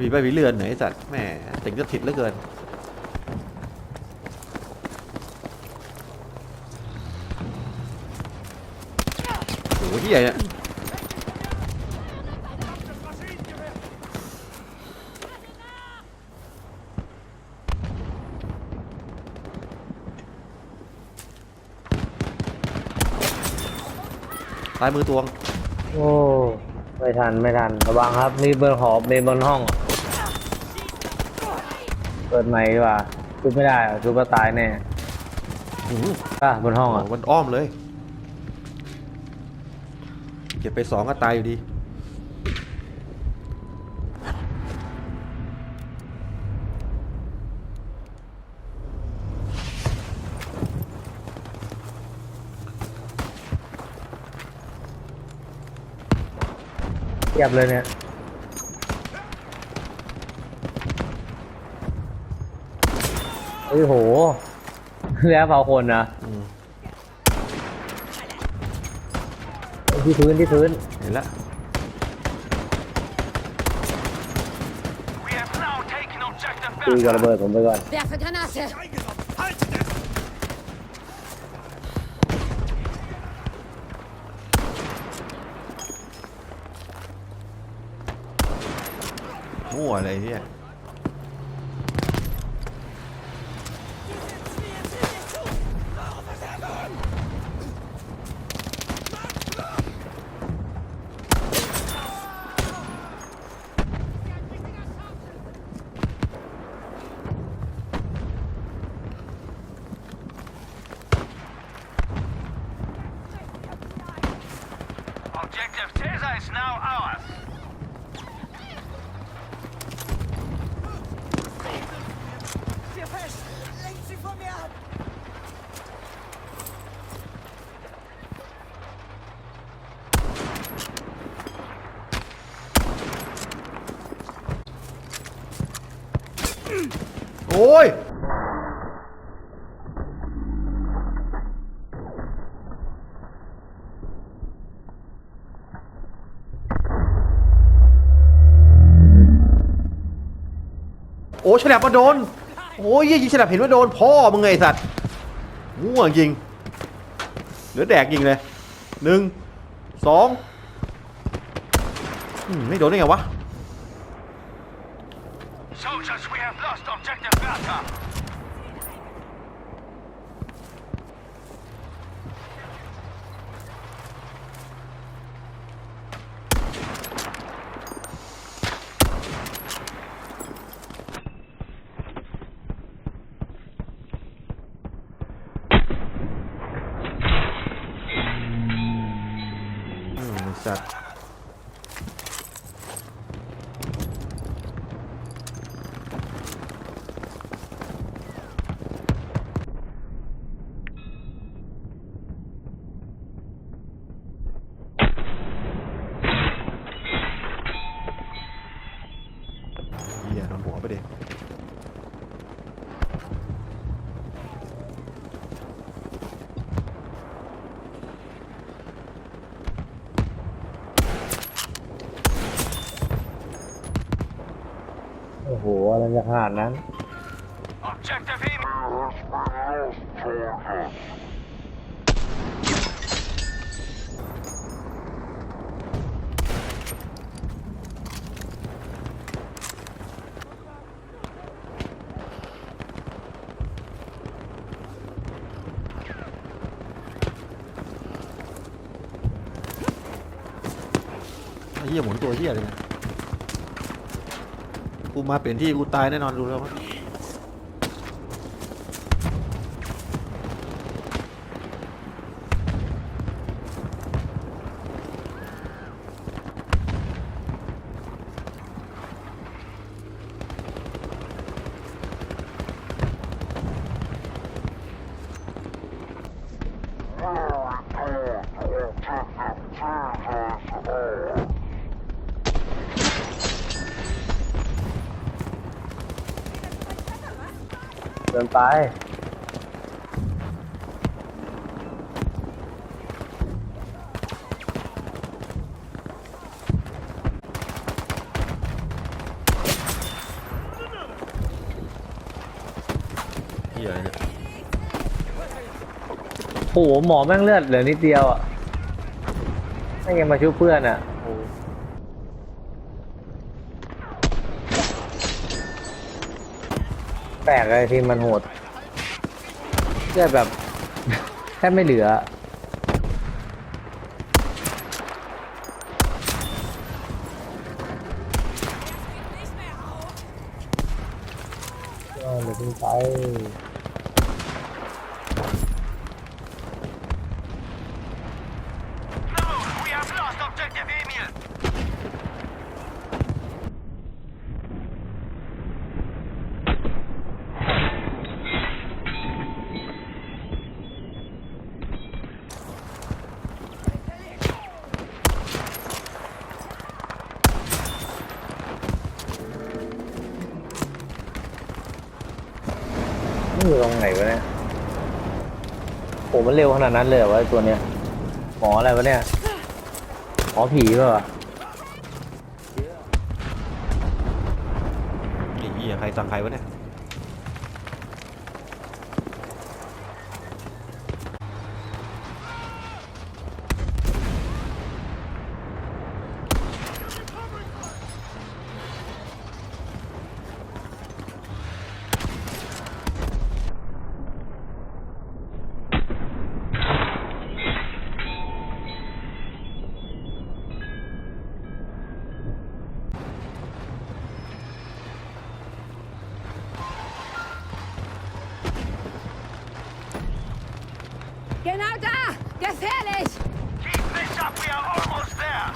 ผีใบบีเรือนไหนไอ้สัตว์แหมติงจะถิดเหลือเกินโอ้โหที่ใหญ่เนี่ยซ้ายมือตวง โอ้ ไม่ทัน ไม่ทัน ระวังครับ มีบนหอบมีบนห้อง เปิดใหม่ดีกว่าชุบไม่ได้อะชุบก็ตายแน่อื้อหืออะบนห้องโอ้อะโหมันอ้อมเลย เก็บไปสองก็ตายอยู่ดี เทียบเลยเนี่ย เฮ้ยโหแล้วเผาคนนะอืมที่พื้นที่พื้นเห็นแล้ว We have now taken objective ตีกับ Bertha. ระเบิดผมไปก่อน Werfe Granate! มั่วอะไรเนี่ย Objective Tesa is now ours. Ihr fest! Lenkt sie von mir ab! โอ้ยโอ้ฉลับมาโดน โอ้ยยิงฉลับเห็นว่าโดนพ่อมึงไงสัตว์มั่วงยิงเหลือแดกยิงเลยหนึ่งสองอืมไม่โดนได้ไงวะ Soldiers, we have lost objective Bertha. อืมไอ้สั ตว์เหี้ยโดนหัวไปเดิ โอ้โห อะไรจะขนาดนั้น Objective Emo. ไอ้เหี้ยหมุนตัวเหี้ยเลยนะ มาเปลี่ยนที่กูตายแน่นอนดูแล้วินไปเยอะเลยโอ้โหหมอแม่งเลือดเหลือนิดเดียวอะแม่งยังมาช่วยเพื่อนอะ ปลกเลยพี่มันโหดเลือดแบบ แทบไม่เหลือเออเดี๋ยวขึ้นไป อยู่ตรงไหนวะเนี่ยโหมันเร็วขนาดนั้นเลยเหรอวะไอ้ตัวเนี้ยหมออะไรวะเนี่ยหมอผีเปล่าวะไอ้เหี้ยใครสั่งใครวะเนี่ย Genau da! Gefährlich! Keep this up, we are almost there.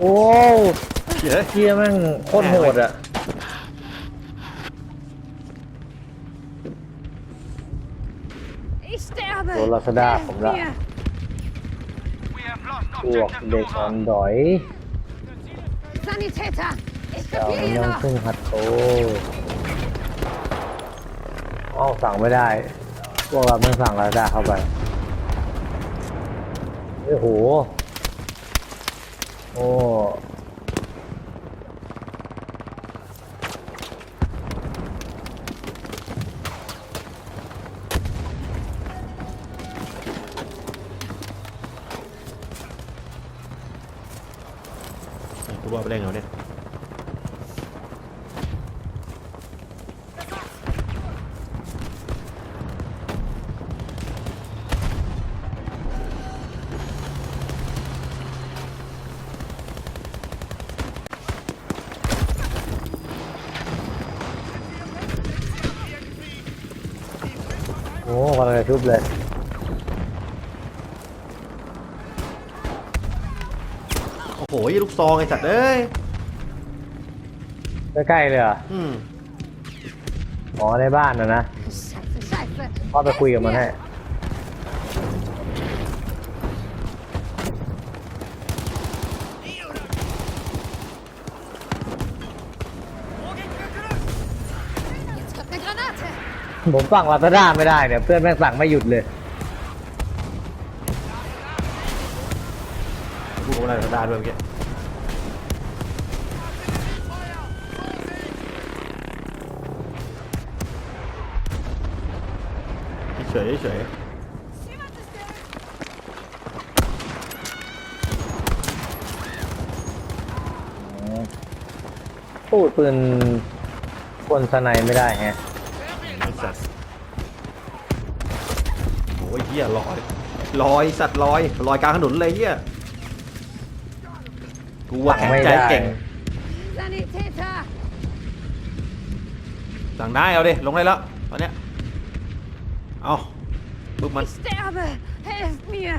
โอ้เหี้ยเชี่ยแม่งโคตรโหดอะ Ich sterbe! So, lass er da, Helft komm da. mir. We have lost พวก objective เด็กออน Nora. ดอย Sanitäter! Ich แต่มัน kapiere ยัง noch! เพิ่งหัดโตอ้าวสั่งไม่ได้ พวกเราเพิ่งสั่งลาดาเข้าไปโอ้โห โอ้ รอดไปได้ไงวะเนี่ยโอ้กำลังจะชุบเลย โอ้โหยี่ลูกซองไอ้สัตว์เอ้ยใกล้ๆเลยเหรอะอืมอ๋อในบ้านนะนะ Scheiße, Scheiße! พ่อไปคุยกับมันให้ Jetzt kommt eine Granate! ผมสั่งลาซาด้าไม่ได้เนี่ยเพื่อนแม่งสั่งไม่หยุดเลย ด้กระดาษด้วยเมื่อกี้เฉยเฉยพูดปืนคนสไนไม่ได้แฮะไอ้สัตว์โอ้ยเหี้ยลอยลอยสัตว์ลอยลอยกลางถนนเลยเหี้ย กูว่าแข็งใจเก่ง Sanitäter! สั่งได้เอาดิลงได้แล้วตอนเนี้ยเอาบึ้มมัน Ich sterbe! Helft mir!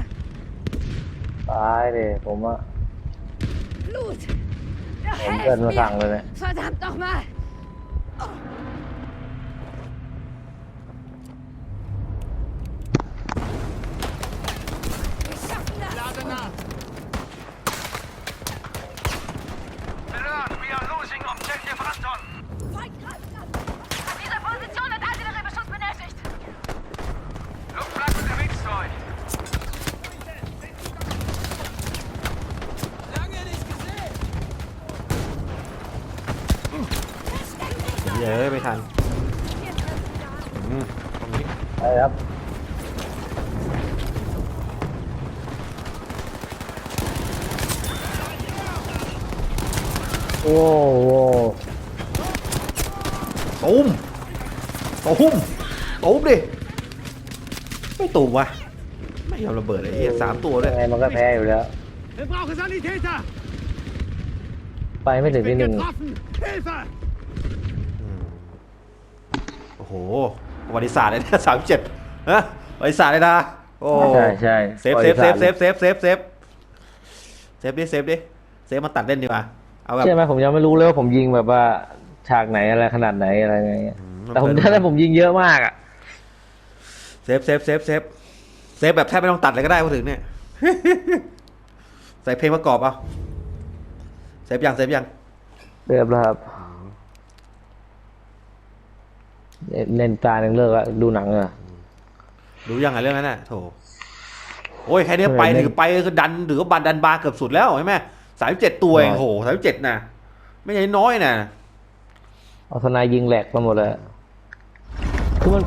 ตายดิผมอะ Blut! ผม Helft เกินมาสั่ง mir! เลยเนี่ย อืมตรงนี้ไปครับโอ้โหตูมตูมตูมดิ ไม่ตูมวะ ไม่ยอมระเบิดเลยไอ้เหี้ยสามตัวด้วย ยังไงมันก็แพ้อยู่แล้ว Wir brauchen Sanitäter! ไปไม่ถึงที่หนึ่ง getroffen! Hilfe! โอ้โหประวัติศาสตร์เลยนะสามเจ็ดฮะประวัติศาสตร์เลยนะโอ้ใช่ใช่เซฟเซฟเซฟเซฟเซฟเซฟเซฟเซฟดิเซฟดิเซฟมาตัดเล่นดีกว่าเอาแบบใช่ไหมผมยังไม่รู้เลยว่าผมยิงแบบว่าฉากไหนอะไรขนาดไหนอะไรเงี้ยอืมแต่ผมถ้าผมยิงเยอะมากอะเซฟเซฟเซฟเซฟเซฟแบบแทบไม่ต้องตัดเลยก็ได้พูดถึงเนี่ยใส่เพลงประกอบเอาเซฟยังเซฟยังเรียบแล้วครับ เล่นตาหนึ่งเลิกอะดูหนังอะรู้ยังไงเรื่องนั้นน่ะโถโอ้ยแค่เนี้ยไปเออถือไปก็ดันถือว่าบันดันบาร์เกือบสุดแล้วใช่ไหมสามเจ็ดตัวเองน้อยโหสามเจ็ดนะไม่ใช่น้อยนะเอาทนายยิงแหลกไปหมดเลยคือมัน